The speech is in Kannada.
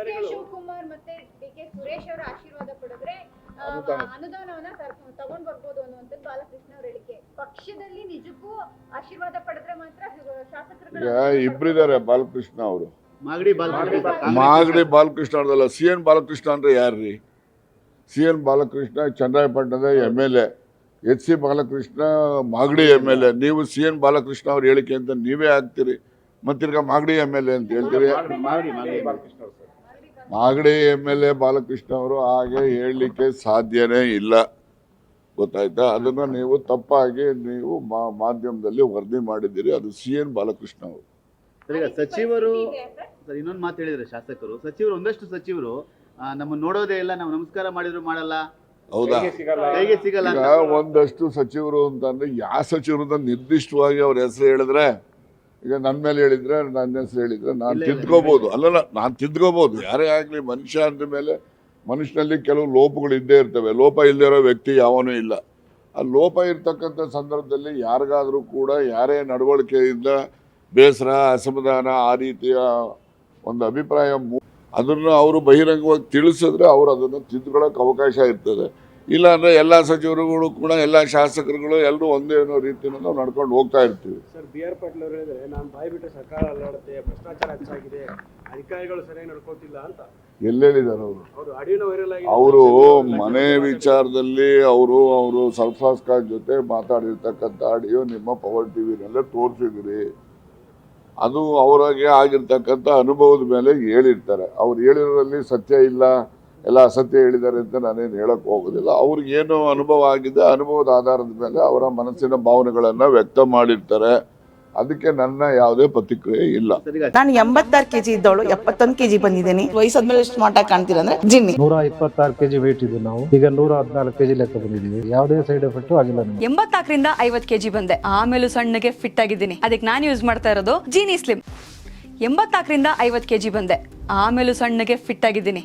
ಅಧಿಕಾರಿಗಳು. ಶಿವಕುಮಾರ್ ಮತ್ತೆ ಡಿ ಕೆ ಸುರೇಶ್ ಅವರ ಆಶೀರ್ವಾದ ಪಡೆದ್ರೆ ಅನುದಾನವನ್ನ ತಗೊಂಡ್ ಬರ್ಬೋದು ಅನ್ನುವಂಥದ್ದು ಬಾಲಕೃಷ್ಣ ಅವ್ರ ಹೇಳಿಕೆ. ಪಕ್ಷದಲ್ಲಿ ನಿಜಕ್ಕೂ ಆಶೀರ್ವಾದ ಪಡೆದ್ರೆ ಮಾತ್ರ ಶಾಸಕರು ಇಬ್ಬರಿದ್ದಾರೆ ಇಬ್ರಿದ್ದಾರೆ ಬಾಲಕೃಷ್ಣ ಅವರು. ಮಾಗಡಿ ಬಾಲಕೃಷ್ಣ. ಮಾಗಡಿ ಬಾಲಕೃಷ್ಣ. ಅವ್ರದಲ್ಲ. ಸಿ ಎನ್ ಬಾಲಕೃಷ್ಣ ಅಂದ್ರೆ ಯಾರ್ರಿ? C N Balakrishna ಚನ್ನರಾಯಪಟ್ಟಣದ M L A. H C Balakrishna Magadi M L A. ನೀವು ಸಿ ಎನ್ ಬಾಲಕೃಷ್ಣ ಅವ್ರ ಹೇಳಿಕೆ ಅಂತ ನೀವೇ ಆಗ್ತೀರಿ ಮತ್ತಿರ್ಗ ಮಾಗಡಿ ಎಂ ಎಲ್ ಎ ಅಂತ ಹೇಳ್ತೀರಿ. Magadi M L A Balakrishna ಅವರು ಹಾಗೆ ಹೇಳಲಿಕ್ಕೆ ಸಾಧ್ಯನೇ ಇಲ್ಲ. ಗೊತ್ತಾಯ್ತಾ? ಅದನ್ನ ನೀವು ತಪ್ಪಾಗಿ ನೀವು ಮಾ- ಮಾಧ್ಯಮದಲ್ಲಿ ವರದಿ ಮಾಡಿದ್ದೀರಿ. ಅದು ಸಿ ಎನ್ ಬಾಲಕೃಷ್ಣ ಅವರು. ಸರ್ ಸಚಿವರು ಇನ್ನೊಂದು ಮಾತು ಹೇಳಿದ್ರೆ ಶಾಸಕರು. ಸಚಿವರು ಒಂದಷ್ಟು ಸಚಿವರು ನಮ್ಮ ನೋಡೋದೇ ಇಲ್ಲ ನಾವು ನಮಸ್ಕಾರ ಮಾಡಿದ್ರು ಮಾಡಲ್ಲ. ಹೌದಾ? ಹೇಗೆ ಸಿಗಲ್ಲ? ಒಂದಷ್ಟು ಸಚಿವರು ಅಂತಂದ್ರೆ ಯಾವ ಸಚಿವರು ಅಂತ ನಿರ್ದಿಷ್ಟವಾಗಿ ಅವ್ರ ಹೆಸರು ಹೇಳಿದ್ರೆ ಈಗ ನನ್ನ ಮೇಲೆ ಹೇಳಿದ್ರೆ ನನ್ನ ಹೆಸರು ಹೇಳಿದ್ರೆ ನಾನು ತಿದ್ಕೋಬಹುದು ಅಲ್ಲಲ್ಲ ನಾನು ತಿದ್ಕೋಬಹುದು ಯಾರೇ ಆಗಲಿ ಮನುಷ್ಯ ಅಂದ ಮೇಲೆ ಮನುಷ್ಯನಲ್ಲಿ ಕೆಲವು ಲೋಪಗಳು ಇದ್ದೇ ಇರ್ತವೆ. ಲೋಪ ಇಲ್ಲದೆ ಇರೋ ವ್ಯಕ್ತಿ ಯಾವನೂ ಇಲ್ಲ. ಆ ಲೋಪ ಇರ್ತಕ್ಕಂಥ ಸಂದರ್ಭದಲ್ಲಿ ಯಾರಿಗಾದರೂ ಕೂಡ ಯಾರೇ ನಡವಳಿಕೆಯಿಂದ ಬೇಸರ ಅಸಮಾಧಾನ ಆ ರೀತಿಯ ಒಂದು ಅಭಿಪ್ರಾಯ ಅದನ್ನು ಅವರು ಬಹಿರಂಗವಾಗಿ ತಿಳಿಸಿದ್ರೆ ಅವರು ಅದನ್ನು ತಿದ್ದುಕೊಳ್ಳೋಕೆ ಅವಕಾಶ ಇರ್ತದೆ. ಇಲ್ಲ ಅಂದ್ರೆ ಎಲ್ಲ ಸಚಿವರುಗಳು ಕೂಡ ಎಲ್ಲ ಶಾಸಕರುಗಳು ಎಲ್ಲರೂ ಒಂದೇ ಅನ್ನೋ ರೀತಿ ನಾವು ನಡ್ಕೊಂಡು ಹೋಗ್ತಾ ಇರ್ತೀವಿ. ಸರ್ ಬಿ ಆರ್ ಪಾಟೀಲ್ ಅವರು ಹೇಳಿದ್ರೆ ನಾನು ಬಾಯಿ ಬಿಟ್ಟರೆ ಸರ್ಕಾರ ಅಲ್ಲಾಡುತ್ತೆ ಭ್ರಷ್ಟಾಚಾರ ಹೆಚ್ಚಾಗಿದೆ ಅಧಿಕಾರಿಗಳು ಸರಿಯಾಗಿ ನಡ್ಕೋತಿಲ್ಲ ಅಂತ. ಎಲ್ಲೆಲ್ಲಿದ್ದಾರೆ ಅವರು? ಅವರು ಆಡಿಯೋನ ವೈರಲ್ ಆಗಿದೆ. ಅವರು ಮನೆ ವಿಚಾರದಲ್ಲಿ ಅವರು ಅವರು ಸರ್ಫಾಸ್ ಖಾನ್ ಜೊತೆ ಮಾತಾಡಿರ್ತಕ್ಕಂಥ ಆಡಿಯೋ ನಿಮ್ಮ ಪವರ್ ಟಿವಿನಲ್ಲೇ ತೋರಿಸಿದಿರಿ ಅದು ಅವರಿಗೆ ಆಗಿರ್ತಕ್ಕಂಥ ಅನುಭವದ ಮೇಲೆ ಹೇಳಿರ್ತಾರೆ. ಅವ್ರು ಹೇಳಿರೋದ್ರಲ್ಲಿ ಸತ್ಯ ಇಲ್ಲ. ಎಲ್ಲ ಅಸತ್ಯ ಹೇಳಿದ್ದಾರೆ ಅಂತ ನಾನೇನು ಹೇಳಕ್ ಹೋಗೋದಿಲ್ಲ. ಅವ್ರಿಗೆ ಏನು ಅನುಭವ ಆಗಿದೆ ಅನುಭವದ ಆಧಾರದ ಮೇಲೆ ಅವರ ಮನಸ್ಸಿನ ಭಾವನೆಗಳನ್ನ ವ್ಯಕ್ತ ಮಾಡಿರ್ತಾರೆ. ಅದಕ್ಕೆ ನನ್ನ ಯಾವುದೇ ಪ್ರತಿಕ್ರಿಯೆ ಇಲ್ಲ. ನಾನು ಎಂಬತ್ತಾರು ಕೆಜಿ ಇದ್ದವಳು ಎಪ್ಪತ್ತೊಂದು ಕೆಜಿ ಬಂದಿದ್ದೀನಿ. ವಯಸ್ಸಾದ್ಮೇಲೆ ಸ್ಮಾರ್ಟ್ ಆಗಿ ಕಾಣ್ತೀರಾ ಅಂದ್ರೆ ಜಿನ್ನಿ. ನೂರ ಇಪ್ಪತ್ತಾರು ಕೆಜಿ ವೇಟ್ ಇದ್ದು ನಾವು. ಈಗ ನೂರ ಹದಿನಾಲ್ಕು ಕೆಜಿ ಲೆಕ್ಕ ಬಂದಿದ್ದೀವಿ. ಯಾವುದೇ ಸೈಡ್ ಎಫೆಕ್ಟ್ ಆಗಿಲ್ಲ ಎಂಬತ್ತಾಕರಿಂದ ಎಂಬತ್ನಾಲ್ಕರಿಂದ ಐವತ್ ಕೆಜಿ ಬಂದೆ. ಆಮೇಲೂ ಸಣ್ಣಗೆ ಫಿಟ್ ಆಗಿದ್ದೀನಿ. ಅದಕ್ಕೆ ನಾನು ಯೂಸ್ ಮಾಡ್ತಾ ಇರೋದು ಜೀನಿ ಸ್ಲಿಮ್ ಎಂಬತ್ನಾಲ್ಕರಿಂದ ಐವತ್ತು ಕೆಜಿ ಬಂದೆ. ಆಮೇಲೂ ಸಣ್ಣಗೆ ಫಿಟ್ ಆಗಿದ್ದೀನಿ.